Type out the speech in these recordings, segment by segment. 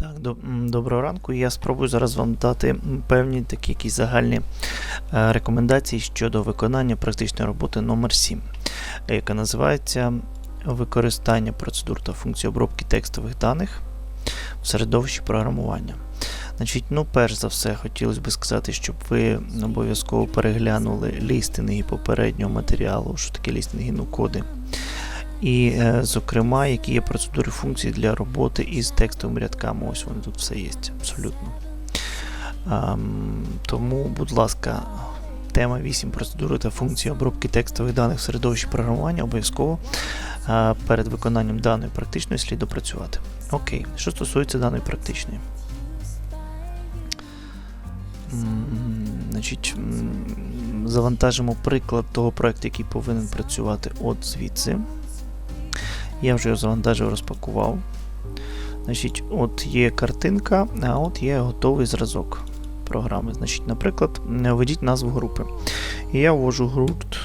Так, доб- доброго ранку. Я спробую зараз вам дати певні такі якісь загальні е, рекомендації щодо виконання практичної роботи номер 7 яка називається Використання процедур та функцій обробки текстових даних в середовищі програмування. Значить, ну, перш за все, хотілося б сказати, щоб ви обов'язково переглянули лістинги попереднього матеріалу, що таке лістинги, ну, коди. І, е, зокрема, які є процедури функцій для роботи із текстовими рядками. Ось вони тут все є, абсолютно. Тому, будь ласка, тема 8 процедури та функції обробки текстових даних в середовищі програмування обов'язково перед виконанням даної практичної слід опрацювати. Окей, що стосується даної практичної. Значить, завантажимо приклад того проекту, який повинен працювати от звідси. Я вже його завантажив, розпакував. Значить, от є картинка, а от є готовий зразок програми. Значить, наприклад, введіть назву групи. Я ввожу гурт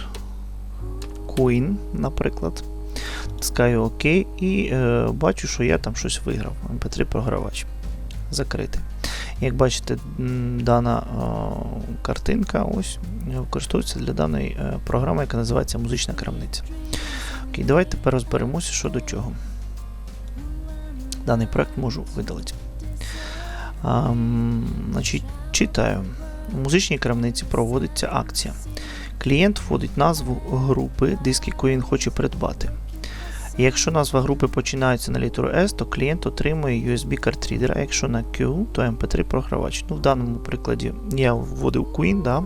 Queen, наприклад. Тискаю ОК і е, бачу, що я там щось виграв. MP3 програвач. Закритий. Як бачите, дана е, картинка ось використовується для даної е, програми, яка називається музична крамниця. Окей, давайте тепер розберемося, що до чого. Даний проект можу видалити. Ам, значить, читаю. У музичній крамниці проводиться акція. Клієнт вводить назву групи, диск якої він хоче придбати. Якщо назва групи починається на літеру S, то клієнт отримує USB картрідер, а якщо на Q, то MP3 програвач. Ну, в даному прикладі я вводив Queen, да?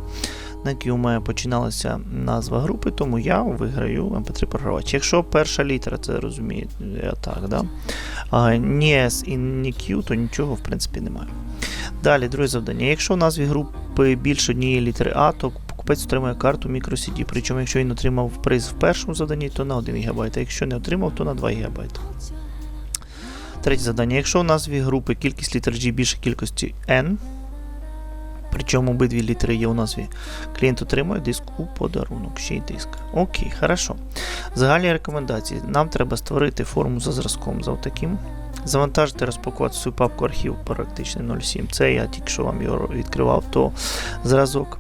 На Q у мене починалася назва групи, тому я виграю MP3 програвач. Якщо перша літера, це розуміє, я так, да? а, ні S і ні Q, то нічого в принципі немає. Далі, друге завдання. Якщо в назві групи більше однієї літери А, то покупець отримує карту microCD. Причому, якщо він отримав приз в першому заданні, то на 1 ГБ, а якщо не отримав, то на 2 ГБ. Третє завдання. Якщо в назві групи кількість літер G більше кількості N, причому обидві літери є у назві, клієнт отримує диск у подарунок. Ще й диск. Окей, хорошо. Загальні рекомендації. Нам треба створити форму за зразком за таким. Завантажити, розпакувати свою папку архів практичний 07. Це я тільки що вам його відкривав, то зразок.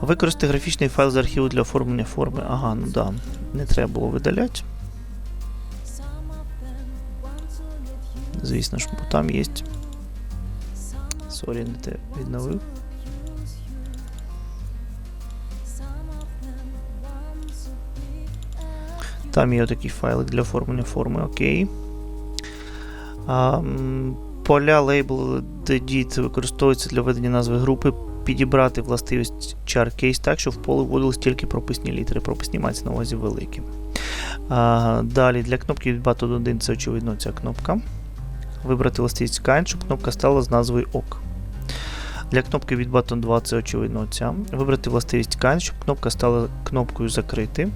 Використати графічний файл з архіву для оформлення форми. Ага, ну да, не треба було видаляти. Звісно ж, бо там є. Сорі, не те відновив. Там є отакий файлик для оформлення форми, окей. А, поля лейбл DDIT використовуються для введення назви групи. Підібрати властивість char case так, щоб в поле вводились тільки прописні літери. Прописні мається на увазі великі. А, далі для кнопки від Button 1 це очевидно ця кнопка. Вибрати властивість kind, щоб кнопка стала з назвою ок. Для кнопки від Button 2 це очевидно ця. Вибрати властивість kind, щоб кнопка стала кнопкою закрити.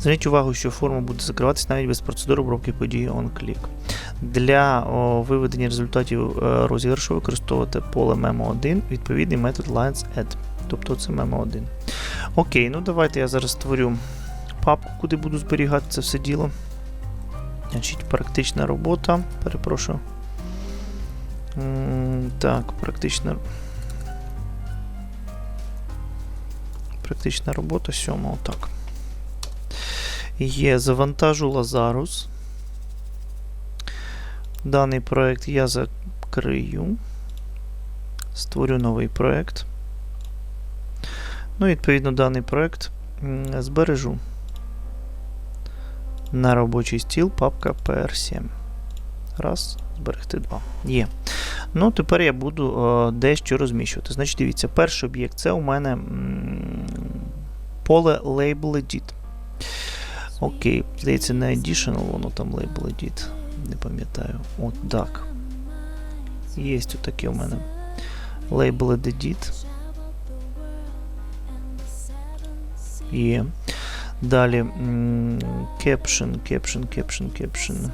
Зверніть увагу, що форма буде закриватися навіть без процедури обробки події OnClick. Для о, виведення результатів е, розіграшу використовувати поле memo1, відповідний метод lines add. Тобто це memo1. Окей, ну давайте я зараз створю папку, куди буду зберігати це все діло. Значить, практична робота. Перепрошую. Так, практична. Практична робота сьомого, так. Є завантажу Lazarus. Даний проект я закрию. Створю новий проект. Ну, відповідно, даний проект збережу на робочий стіл папка PR7. Раз, зберегти два. Є. Ну, тепер я буду е, дещо розміщувати. Значить, дивіться, перший об'єкт це у мене м, поле Label Edit. Окей, здається, не additional, воно там Label Edit. Не пам'ятаю. От так. Є отаке у мене. Label Edit. Є. Далі caption, caption, caption, caption.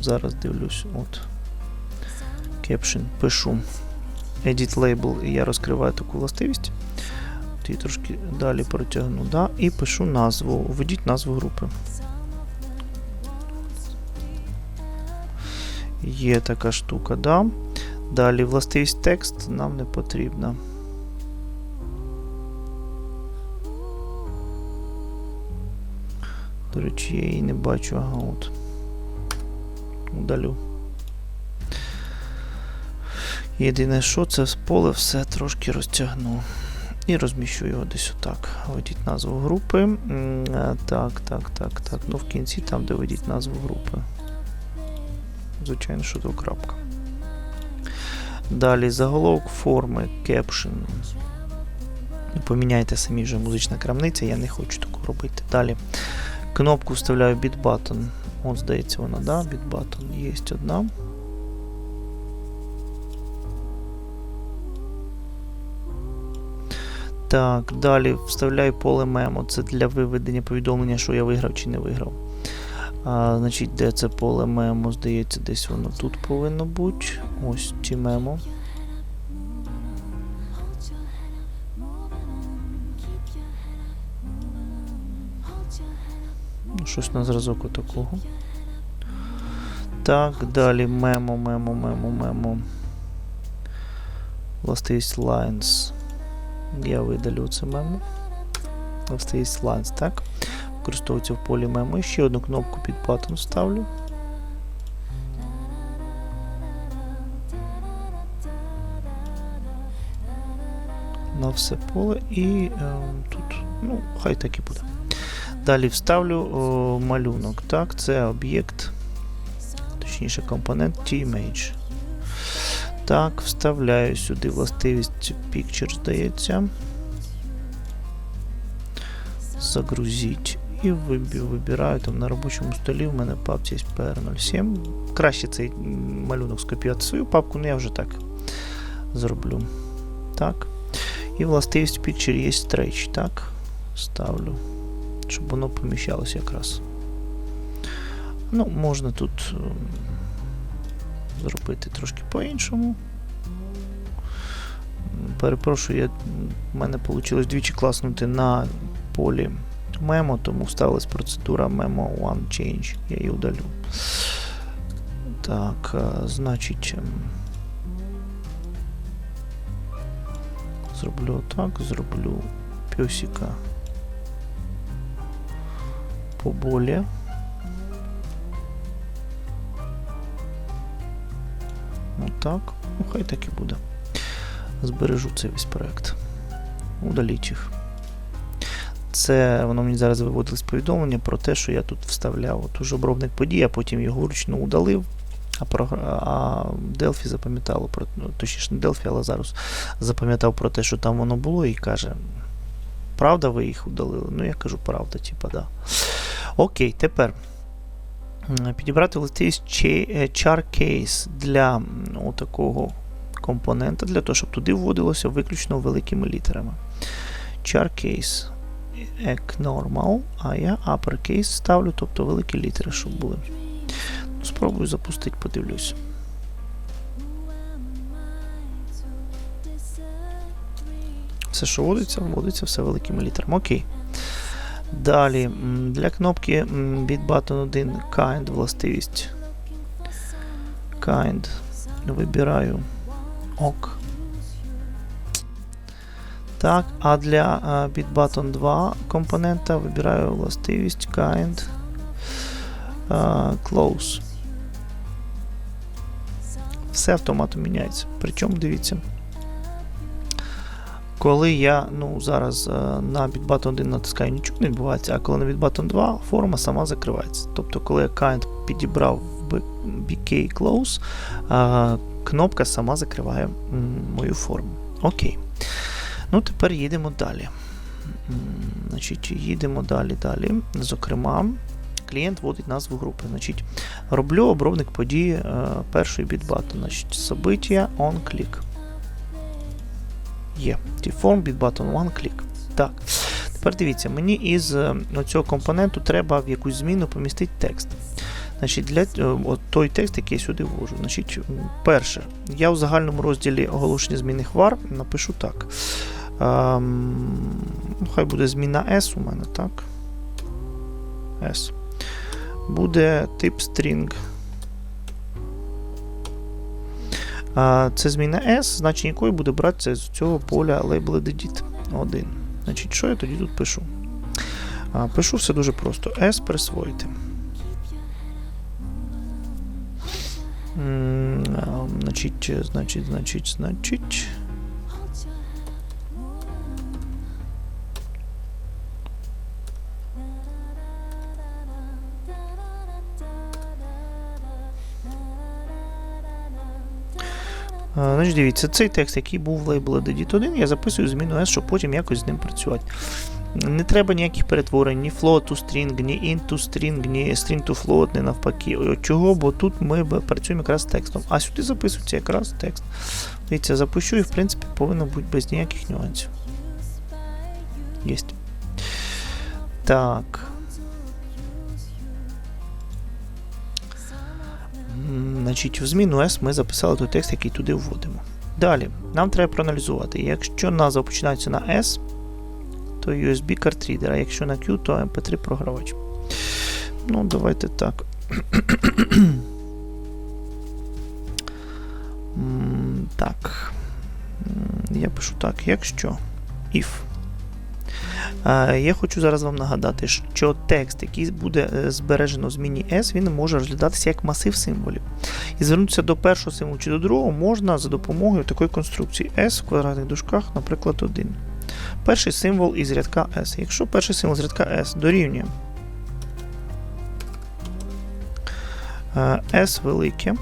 Зараз дивлюсь. От. Caption. Пишу. Edit label, і я розкриваю таку властивість. От трошки далі протягну. Да, і пишу назву. Введіть назву групи. Є така штука, да. Далі властивість текст нам не потрібна. До речі, я її не бачу, ага, от. Удалю. Єдине, що це з поле все трошки розтягну. І розміщу його десь отак. Введіть назву групи. Е, Так, так, так, так. Ну в кінці там, де введіть назву групи. Звичайно, що то крапка. Далі заголовок форми, caption. Поміняйте самі вже музична крамниця, я не хочу таку робити. Далі. Кнопку вставляю Beat Button. От, здається, вона, да? Beat Button. Є одна. Так, далі вставляю поле мемо. Це для виведення повідомлення, що я виграв чи не виграв. А, Значить, де це поле мемо? Здається, десь воно тут повинно бути. Ось ті мемо. Ну, Щось на зразок отакого. Так, далі мемо, мемо, мемо, мемо. Властивість lines. Я видалю це мемо. Властивість lines, так. Використовується в полі мемо. І ще одну кнопку під button ставлю. На все поле і е, тут, ну, хай так і буде. Далі вставлю о, малюнок. Так, це об'єкт, точніше компонент T-Image. Так, вставляю сюди властивість Picture, здається. Загрузіть. І вибираю там на робочому столі. У мене папці є PR07. Краще цей малюнок скопіювати свою папку, але я вже так зроблю. Так. І властивість Picture є Stretch, так. Ставлю щоб воно поміщалося якраз. Ну, можна тут ем, зробити трошки по-іншому. Перепрошую, я, в мене вийшло двічі класнути на полі мемо, тому вставилась процедура memo one change. Я її удалю. Так, е, значить. ем, Зроблю так, зроблю пьосика поболее. Отак. Ну, хай так і буде. Збережу цей весь проект. Удаліть їх. Це воно мені зараз виводилось повідомлення про те, що я тут вставляв от уже обробник подій, а потім його вручну удалив. А, програ... а Delphi запам'ятало про ну, точніше не Delphi, але зараз запам'ятав про те, що там воно було, і каже: Правда, ви їх удалили? Ну, я кажу, правда, типа, да. Окей, тепер підібрати чи- е, char case для такого компонента, для того, щоб туди вводилося виключно великими літерами. Char case ек normal, а я uppercase ставлю, тобто великі літери, щоб були. Ну, Спробую запустити, подивлюсь. Все, що вводиться, вводиться все великими літерами. Окей. Далі для кнопки від button 1 kind властивість. Kind. Вибираю ок. Так, а для а, від button 2 компонента вибираю властивість kind close. Все автоматом міняється. Причому дивіться. Коли я ну, зараз е, на BitButton 1 натискаю, нічого не відбувається, а коли на BitButton 2 форма сама закривається. Тобто, коли я kind підібрав BK Close, е, кнопка сама закриває мою форму. Окей. Ну, тепер їдемо далі. Значить, їдемо далі, далі. Зокрема, клієнт вводить назву групи. Значить, роблю обробник події е, першої BitButton. Значить, собиття on click. Є. T-form bit button one click. Так. Тепер дивіться, мені із е, цього компоненту треба в якусь зміну помістити текст. Значить, для е, от той текст, який я сюди ввожу. Значить, перше, я в загальному розділі оголошення змінних var напишу так. Ем, ну, хай буде зміна S у мене, так. S. Буде тип string Це зміна S, значення якої буде братися з цього поля labeled edit 1. Значить, що я тоді тут пишу? Пишу все дуже просто. S присвоїти. Значить, значить, значить, значить. Значить, дивіться, цей текст, який був в labeled edit 1, я записую зміну S, щоб потім якось з ним працювати. Не треба ніяких перетворень, ні float to string, ні int to string, ні string to float, ні навпаки. Чого? Бо тут ми працюємо якраз з текстом. А сюди записується якраз текст. Дивіться, запущу і в принципі повинно бути без ніяких нюансів. Єсть. Так. Значить, в зміну S ми записали той текст, який туди вводимо. Далі, нам треба проаналізувати. Якщо назва починається на S, то USB картрідер, а якщо на Q, то MP3 програвач. Ну, давайте так. Так. Я пишу так, якщо if. Е, Я хочу зараз вам нагадати, що текст, який буде е, збережено в зміні S, він може розглядатися як масив символів. І звернутися до першого символу чи до другого можна за допомогою такої конструкції S в квадратних дужках, наприклад, 1. Перший символ із рядка S. Якщо перший символ з рядка S дорівнює е, S велике,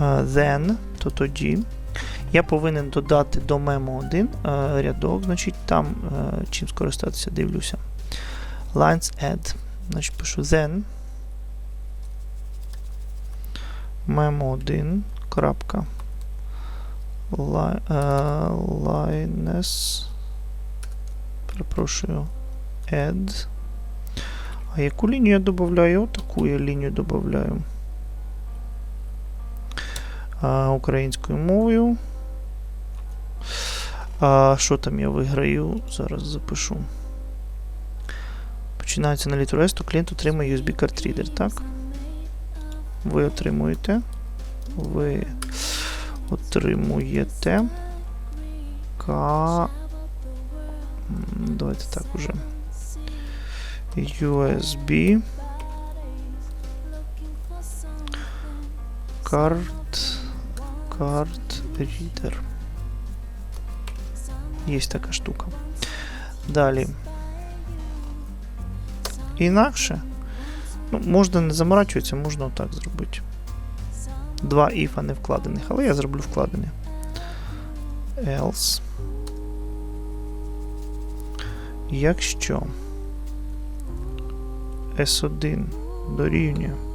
е, then, то тоді я повинен додати до memo 1 е, рядок, значить там е, чим скористатися, дивлюся. Lines add. Значить, пишу then memo 1 крапка е, lines перепрошую add а яку лінію я додаю? Таку я лінію додаю українською мовою. А, що там я виграю? Зараз запишу. Починається на літеру клієнт отримає USB картрідер, так? Ви отримуєте. Ви отримуєте. К. Давайте так уже. USB. Карт. Карт Reader. Є така штука. Далі. Інакше. Ну, можна не заморачуватися, можна отак зробити. Два іфа не вкладених, але я зроблю вкладення. Else. Якщо S1 дорівнює.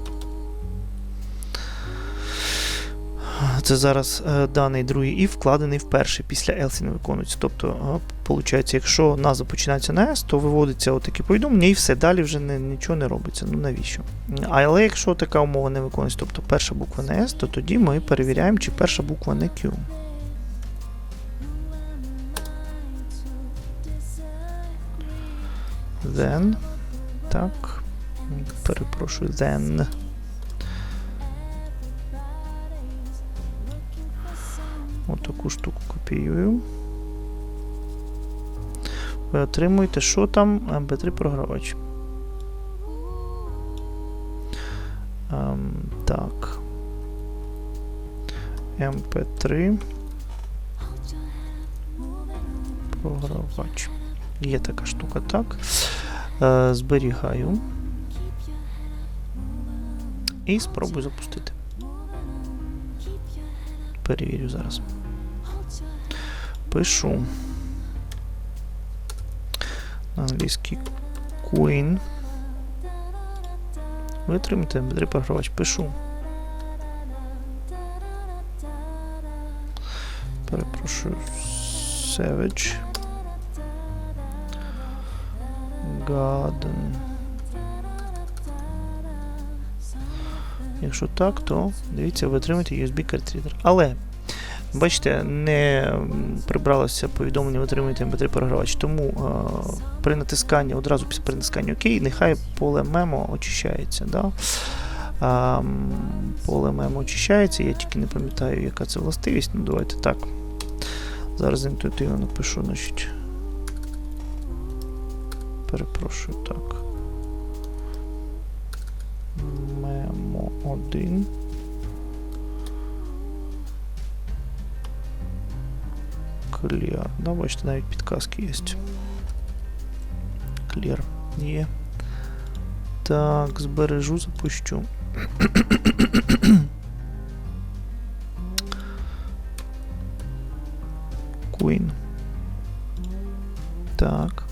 Це зараз е, даний другий if вкладений в перший після не виконується. Тобто, виходить, якщо назва починається на S, то виводиться отакі повідомлення і все, далі вже нічого не робиться. Ну навіщо? Але якщо така умова не виконується, тобто перша буква не S, то тоді ми перевіряємо, чи перша буква не Q. Then. Так. Перепрошую, then. Копіюю. Ви отримуєте, що там MP3 програвач. Ем, так. MP3. Програвач. Є така штука, так. Е, зберігаю. І спробую запустити. Перевірю зараз. Пишу. На англійський Queen. Витримайте, Дмитрий програвач. Пишу. Перепрошую. Savage. Garden. Якщо так, то дивіться, ви отримаєте USB картрідер. Але Бачите, не прибралося повідомлення отримуєте MP3 програвач. Тому е, при натисканні, одразу після при ОК, нехай поле мемо очищається. Да? А, поле мемо очищається, я тільки не пам'ятаю, яка це властивість. Ну, давайте так. Зараз інтуїтивно напишу, значить. Перепрошую, так. Мемо 1. Clear. Да, бачите, навіть підказки є. Clear є. Так, збережу, запущу. Queen. Так.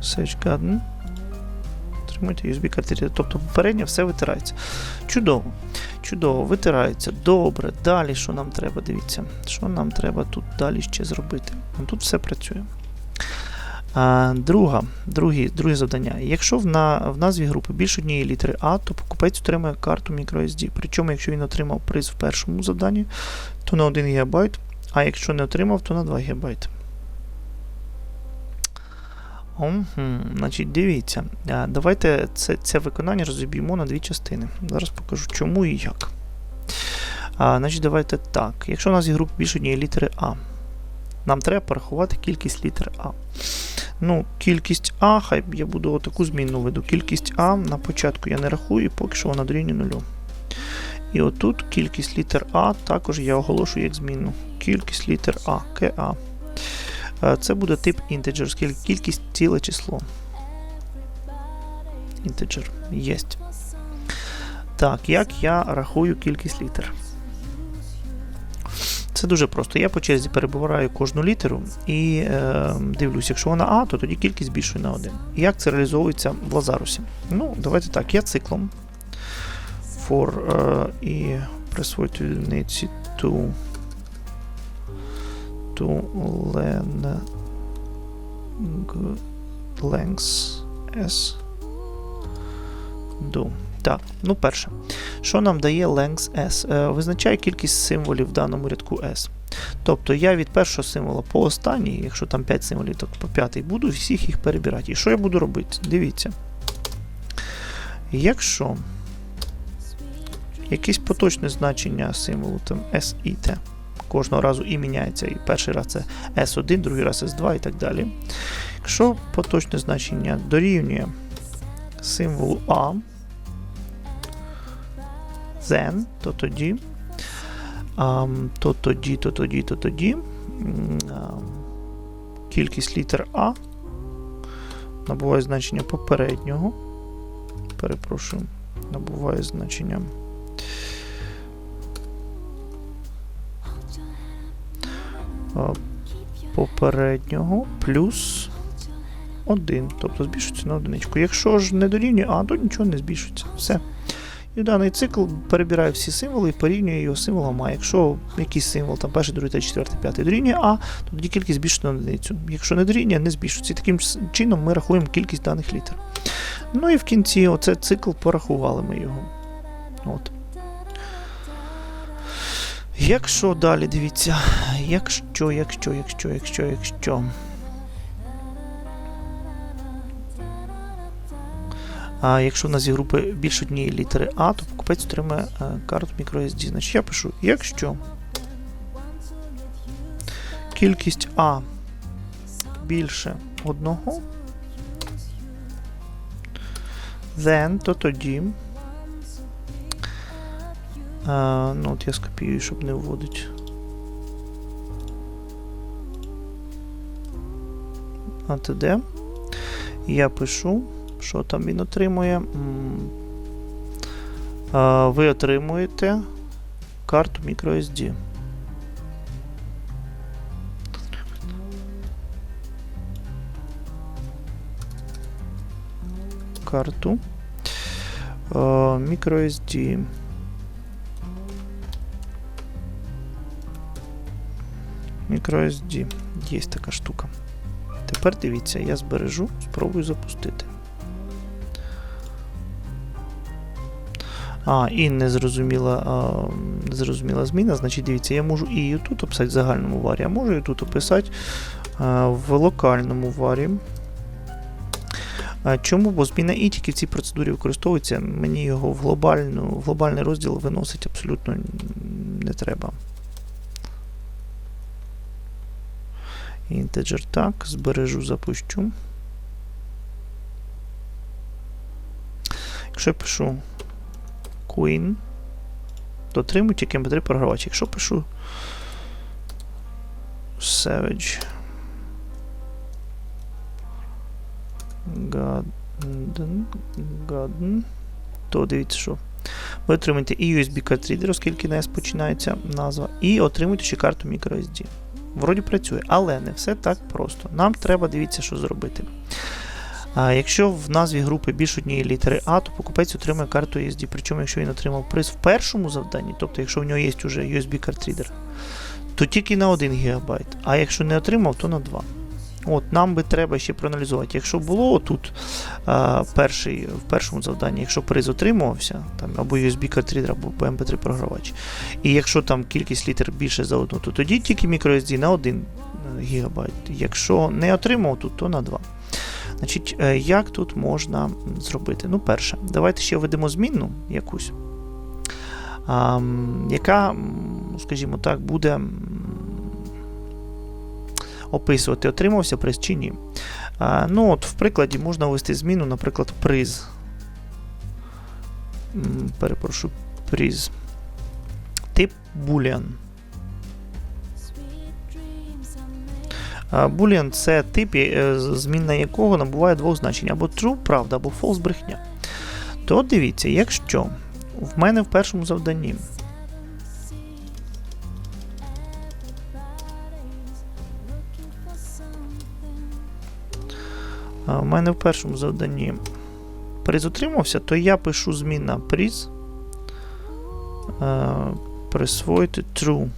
Search Garden. Отримуйте USB картері. Тобто попередньо все витирається. Чудово. Чудово, витирається. Добре. Далі що нам треба? Дивіться, що нам треба тут далі ще зробити. Тут все працює. Друга, другі, друге завдання. Якщо в, на, в назві групи більше однієї літери А, то покупець отримує карту microSD. Причому, якщо він отримав приз в першому завданні, то на 1 ГБ, а якщо не отримав, то на 2 ГБ. Угу, значить, дивіться. Давайте це, це виконання розіб'ємо на дві частини. Зараз покажу, чому і як. А, Значить, давайте так. Якщо у нас є група більше однієї літери А, нам треба порахувати кількість літер А. Ну, кількість А, хай я буду отаку змінну веду. Кількість А на початку я не рахую, поки що вона дорівнює нулю. І отут кількість літер А також я оголошую як змінну. Кількість літер А, КА. Це буде тип integer, оскільки кількість ціле число. Integer. Єсть. Так, як я рахую кількість літер? Це дуже просто. Я по черзі перебираю кожну літеру і е, дивлюсь, якщо вона А, то тоді кількість збільшую на 1. Як це реалізовується в Лазарусі? Ну, давайте так, я циклом for е, і присвоїти одиниці to len length s do. Так, ну перше. Що нам дає length s? Е, визначає кількість символів в даному рядку s. Тобто я від першого символа по останній, якщо там 5 символів, то по п'ятий, буду всіх їх перебирати. І що я буду робити? Дивіться. Якщо якесь поточне значення символу там S і T, кожного разу і міняється, і перший раз це S1, другий раз S2 і так далі. Якщо поточне значення дорівнює символу A, then, то тоді, то тоді, то тоді, то тоді кількість літер А набуває значення попереднього. Перепрошую, набуває значення. Попереднього плюс 1. Тобто збільшується на одиничку. Якщо ж не дорівнює А, то нічого не збільшується. Все. І даний цикл перебирає всі символи і порівнює його символом А. Якщо якийсь символ, там перший, другий, третій, четвертий, п'ятий дорівнює А, то тоді кількість збільшується на одиницю. Якщо не дорівнює, не збільшується. І таким чином ми рахуємо кількість даних літер. Ну і в кінці оце цикл порахували ми його. От. Якщо далі, дивіться, якщо, якщо, якщо, якщо, якщо. А якщо в нас є групи більше однієї літери А, то покупець отримає е, карту microSD. Значить я пишу, якщо кількість А більше одного, then, то тоді. А, ну, от я скопіюю, щоб не вводити. А де? Я пишу, що там він отримує. А, ви отримуєте карту microSD. Карту microSD. MicroSD. Є така штука. Тепер дивіться, я збережу, спробую запустити. А, і незрозуміла, а, незрозуміла зміна, значить, дивіться, я можу і тут описати в загальному варі, а можу і тут описати а, в локальному варі. А, Чому? Бо зміна і тільки в цій процедурі використовується, мені його в, глобальну, в глобальний розділ виносить абсолютно не треба. Integer так, збережу, запущу. Якщо я пишу Queen, то отримую тільки mp3 програвач. Якщо пишу Savage Garden, Garden, то дивіться, що ви отримаєте і USB картрідер, оскільки S починається назва, і отримуєте ще карту microSD. Вроді працює, але не все так просто. Нам треба дивіться, що зробити. Якщо в назві групи більш однієї літери А, то покупець отримує карту USD. Причому, якщо він отримав приз в першому завданні, тобто якщо в нього є вже USB картрідер, то тільки на 1 ГБ. А якщо не отримав, то на 2. От, Нам би треба ще проаналізувати. Якщо було тут а, перший, в першому завданні, якщо приз отримувався, там, або USB картридер, або MP3 програвач, і якщо там кількість літер більше за одну, то тоді тільки microSD на 1 ГБ. Якщо не отримав тут, то на 2. Значить, е, як тут можна зробити? Ну, перше, давайте ще введемо змінну якусь, а, яка, скажімо так, буде описувати, отримався приз чи ні. А, ну, от, В прикладі можна ввести зміну, наприклад, приз. Перепрошую, приз. Тип Boolean. Boolean це тип, е, з- змінна якого набуває двох значень: або true, правда, або false брехня. То дивіться, якщо в мене в першому завданні У мене в першому завданні приз отримався, то я пишу зміна приз е, присвоїти true.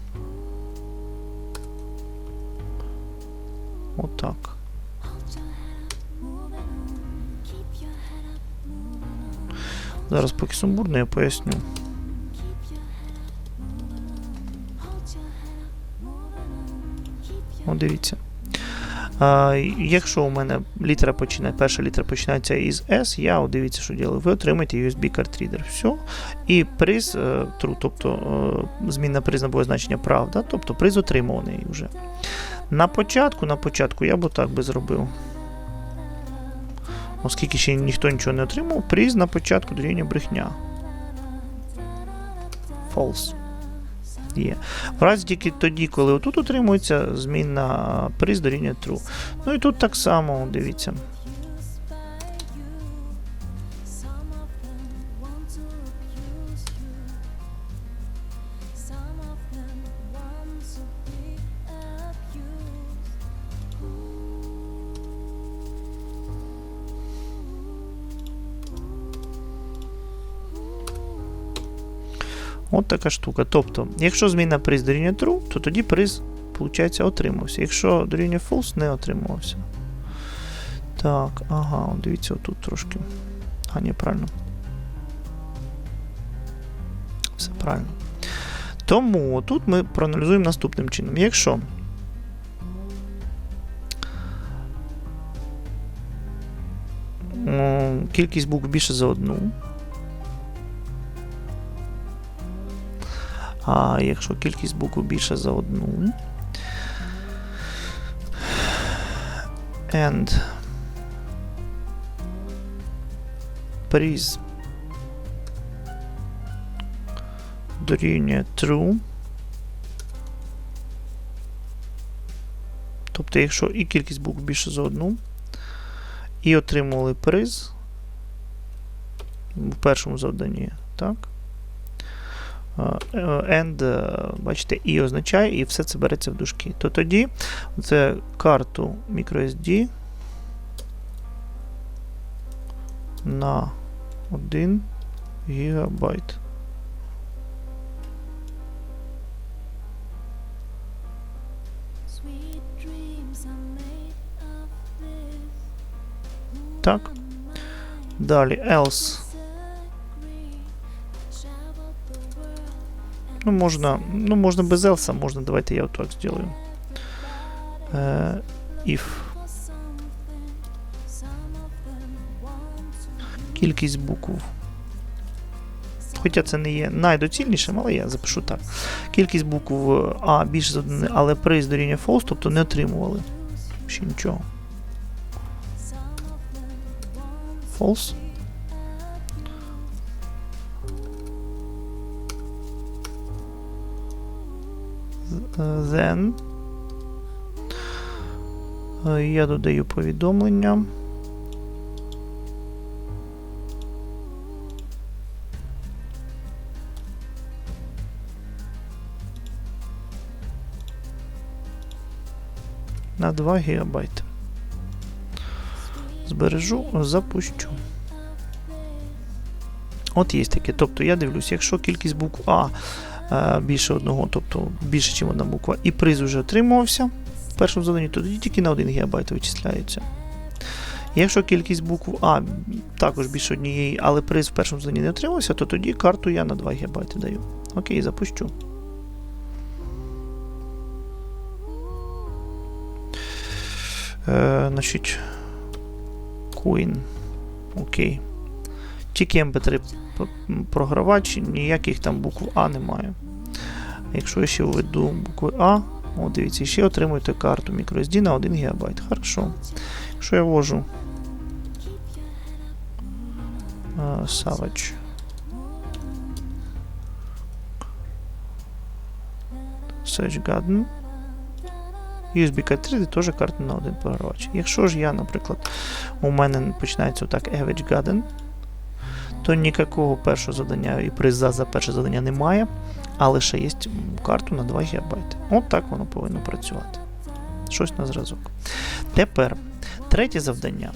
Отак. Зараз поки сумбурно я поясню. О, дивіться. А, якщо у мене літера починає, перша літера починається із S, я дивіться, що ділаю. Ви отримаєте USB картрідер. Все. І приз е, true, тобто е, змінна приз набує значення правда, тобто приз отримуваний вже. На початку, на початку я б отак би зробив. Оскільки ще ніхто нічого не отримав, приз на початку дорівнює брехня. False. Є. В разі тільки тоді, коли отут отримується змінна приз дорівнює true. Ну і тут так само, дивіться. От така штука. Тобто, якщо зміна приз дорівнює true, то тоді приз, виходить, отримався. Якщо дорівнює false, не отримувався. Так, ага, дивіться, отут трошки. А, ні, правильно. Все правильно. Тому тут ми проаналізуємо наступним чином. Якщо кількість букв більше за одну, А якщо кількість букв більше за одну. And priz дорівнює true. Тобто, якщо і кількість букв більше за одну, і отримували приз в першому завданні, так? End, е, бачите, і означає, і все це береться в дужки. То тоді це карту microSD на 1 гігабайт. Так. Далі else Ну, можна, ну, можна без else, можна, давайте я отак зроблю. Е, if. Кількість букв. Хоча це не є найдоцільнішим, але я запишу так. Кількість букв А більше за одне, але приз дорівнює false, тобто не отримували. Ще нічого. False. Then. е, Я додаю повідомлення. на 2 ГБ. Збережу, запущу. От є таке. Тобто я дивлюсь, якщо кількість букв А більше одного, тобто більше, ніж одна буква, і приз вже отримувався в першому заданні, то тоді тільки на 1 ГБ вичисляється. Якщо кількість букв А також більше однієї, але приз в першому заданні не отримався, то тоді карту я на 2 ГБ даю. Окей, запущу. Е, значить, Queen. Окей. Тільки MP3 п- м, програвач, ніяких там букв А немає. Якщо я ще введу букви А, о, дивіться, ще отримуєте карту microSD на 1 ГБ. Хорошо. Якщо я ввожу е, Savage. Search Garden. USB K3 теж карта на один програвач. Якщо ж я, наприклад, у мене починається отак Average Garden, то ніякого першого завдання і приза за перше завдання немає, а лише є карту на 2 ГБ. От так воно повинно працювати. Щось на зразок. Тепер третє завдання.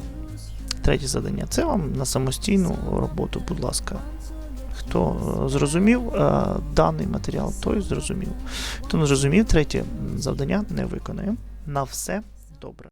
Третє завдання це вам на самостійну роботу, будь ласка. Хто е, зрозумів е, даний матеріал, той зрозумів. Хто не зрозумів, третє завдання не виконує. На все добре.